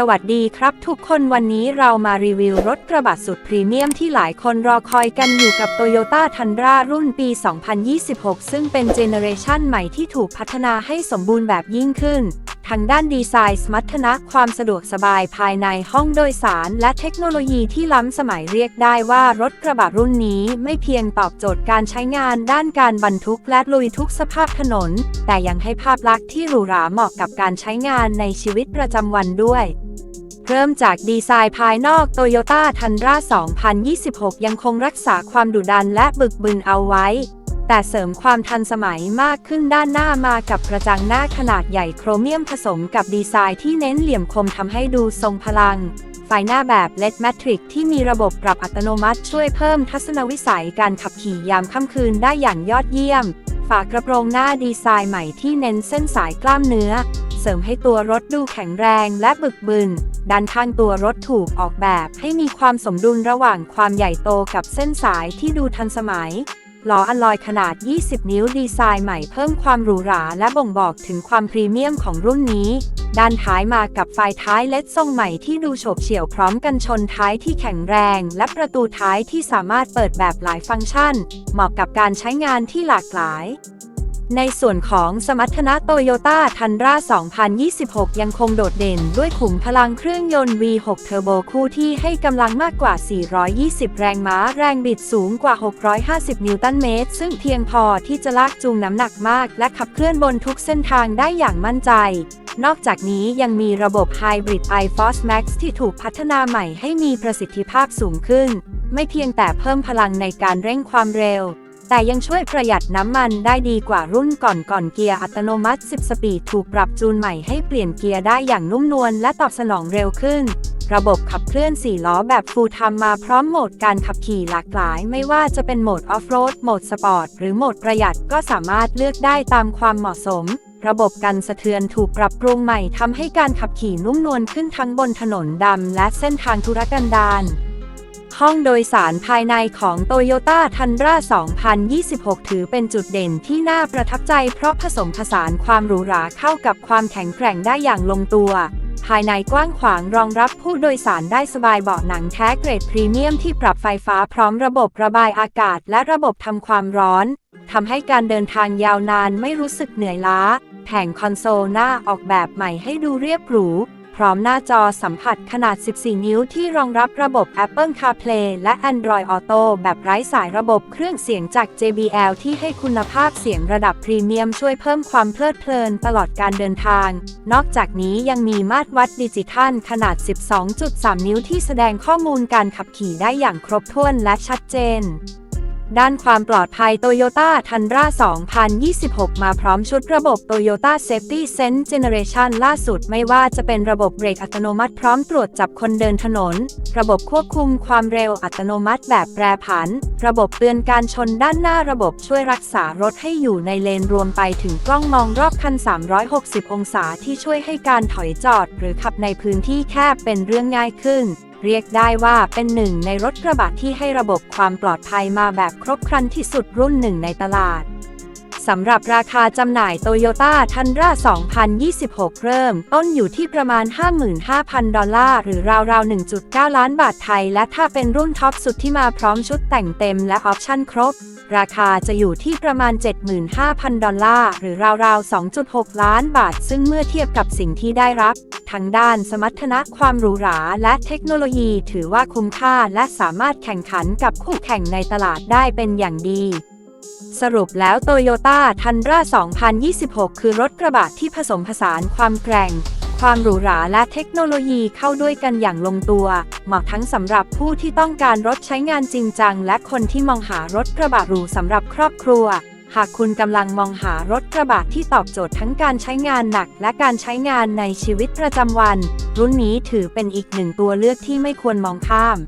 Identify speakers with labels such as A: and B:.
A: สวัสดีครับทุกคนวันนี้เรามารีวิวรถกระบะสุดพรีเมียมที่หลายคนรอคอยกันอยู่กับ Toyota Tundra รุ่นปี 2026 ซึ่งเป็นเจเนอเรชันใหม่ที่ถูกพัฒนาให้สมบูรณ์แบบยิ่งขึ้น ทางด้านดีไซน์สมรรถนะความสะดวกสบายภายในห้องโดยสาร และเทคโนโลยีที่ล้ำสมัยเรียกได้ว่ารถกระบะรุ่นนี้ไม่เพียงตอบโจทย์การใช้งานด้านการบรรทุกและลุยทุกสภาพถนน แต่ยังให้ภาพลักษณ์ที่หรูหราเหมาะกับการใช้งานในชีวิตประจำวันด้วย เริ่มจากดีไซน์ภายนอก Toyota Tundra 2026 ยังคงรักษาความดุดันและบึกบึนเอาไว้ แต่เสริมความทันสมัยมากขึ้นด้านหน้ามากับกระจังหน้าขนาดใหญ่โครเมียมผสมกับดีไซน์ที่เน้นเหลี่ยมคมทำให้ดูทรงพลัง ไฟหน้าแบบ LED Matrix ที่มีระบบปรับอัตโนมัติช่วยเพิ่มทัศนวิสัยการขับขี่ยามค่ำคืนได้อย่างยอดเยี่ยม ฝากระโปรงหน้าดีไซน์ใหม่ที่เน้นเส้นสายกล้ามเนื้อ สริมให้ตัวรถดูแข็งแรงและบึกบึน ด้านข้างตัวรถถูกออกแบบให้มีความสมดุลระหว่างความใหญ่โตกับเส้นสายที่ดูทันสมัยล้ออลลอยขนาด 20 นิ้วดีไซน์ใหม่เพิ่มความหรูหราและบ่งบอกถึงความพรีเมียมของรุ่นนี้ ด้านท้ายมากับไฟท้ายเล็ดทรงใหม่ที่ดูโฉบเฉี่ยวพร้อมกันชนท้ายที่แข็งแรง และประตูท้ายที่สามารถเปิดแบบหลายฟังก์ชัน เหมาะกับการใช้งานที่หลากหลาย ในส่วนของสมรรถนะโตโยต้าทันรา2026 ยังคงโดดเด่นด้วยขุมพลังเครื่องยนต์ V6 Turbo คู่ที่ให้กำลังมากกว่า 420 แรงม้า แรงบิดสูงกว่า 650 นิวตันเมตร ซึ่งเพียงพอที่จะลากจูงน้ำหนักมาก และขับเคลื่อนบนทุกเส้นทางได้อย่างมั่นใจ นอกจากนี้ยังมีระบบ Hybrid iForce Max ที่ถูกพัฒนาใหม่ให้มีประสิทธิภาพสูงขึ้น ไม่เพียงแต่เพิ่มพลังในการเร่งความเร็ว แต่ยังช่วยประหยัดน้ำมันได้ดีกว่ารุ่นก่อนก่อนเกียร์อัตโนมัติ 10 สปีดถูกปรับจูนใหม่ให้เปลี่ยนเกียร์ได้อย่างนุ่มนวลและตอบสนองเร็วขึ้น ระบบขับเคลื่อน 4 ล้อแบบ Full Time มาพร้อมโหมดการขับขี่หลากหลาย ไม่ว่าจะเป็นโหมดออฟโรด โหมดสปอร์ต หรือโหมดประหยัดก็สามารถเลือกได้ตามความเหมาะสม ระบบกันสะเทือนถูกปรับปรุงใหม่ทำให้การขับขี่นุ่มนวลขึ้นทั้งบนถนนดำและเส้นทางธุรกันดาร ห้องโดยสารภายในของ Toyota Tundra 2026 ถือเป็นจุดเด่นที่น่าประทับใจเพราะผสมผสานความหรูหราเข้ากับความแข็งแกร่งได้อย่างลงตัว ภายในกว้างขวางรองรับผู้โดยสารได้สบายเบาะหนังแท้เกรดพรีเมียมที่ปรับไฟฟ้าพร้อมระบบระบายอากาศและระบบทำความร้อนทำให้การเดินทางยาวนานไม่รู้สึกเหนื่อยล้า แผงคอนโซลหน้าออกแบบใหม่ให้ดูเรียบหรู พร้อมหน้าจอสัมผัสขนาด 14 นิ้วที่รองรับระบบ Apple CarPlay และ Android Auto แบบไร้สายระบบเครื่องเสียงจาก JBL ที่ให้คุณภาพเสียงระดับพรีเมียมช่วยเพิ่มความเพลิดเพลินตลอดการเดินทาง นอกจากนี้ยังมีมาตรวัดดิจิทัลขนาด 12.3 นิ้วที่แสดงข้อมูลการขับขี่ได้อย่างครบถ้วนและชัดเจน ด้านความปลอดภัย Toyota Tundra 2026 มาพร้อมชุดระบบ Toyota Safety Sense Generation ล่าสุดไม่ว่าจะเป็นระบบเบรกอัตโนมัติพร้อมตรวจจับคนเดินถนน ระบบควบคุมความเร็วอัตโนมัติแบบแปรผัน ระบบเตือนการชนด้านหน้าระบบช่วยรักษารถให้อยู่ในเลนรวมไปถึงกล้องมองรอบคัน 360 องศาที่ช่วยให้การถอยจอด หรือขับในพื้นที่แคบเป็นเรื่องง่ายขึ้น เรียกได้ว่าเป็นหนึ่งในรถกระบะที่ให้ระบบความปลอดภัยมาแบบครบครันที่สุดรุ่นหนึ่งในตลาด สำหรับราคาจำหน่าย Toyota Tundra 2026 เริ่ม ต้นอยู่ที่ประมาณ 55,000 ดอลลาร์ หรือราวๆ 1.9 ล้านบาทไทย และถ้าเป็นรุ่นท็อปสุดที่มาพร้อมชุดแต่งเต็มและออปชั่นครบ ราคาจะอยู่ที่ประมาณ 75,000 ดอลลาร์ หรือราวๆ 2.6 ล้านบาท ซึ่งเมื่อเทียบกับสิ่งที่ได้รับทั้งด้านสมรรถนะความหรูหราและเทคโนโลยีถือว่าคุ้มค่าและสามารถแข่งขันกับคู่แข่งในตลาดได้เป็นอย่างดี สรุปแล้ว Toyota Tundra 2026 คือรถกระบะที่ผสมผสานความแกร่ง ความหรูหราและเทคโนโลยีเข้าด้วยกันอย่างลงตัว เหมาะทั้งสำหรับผู้ที่ต้องการรถใช้งานจริงจัง และคนที่มองหารถกระบะหรูสำหรับครอบครัว หากคุณกำลังมองหารถกระบะที่ตอบโจทย์ทั้งการใช้งานหนัก และการใช้งานในชีวิตประจำวัน รุ่นนี้ถือเป็นอีกหนึ่งตัวเลือกที่ไม่ควรมองข้าม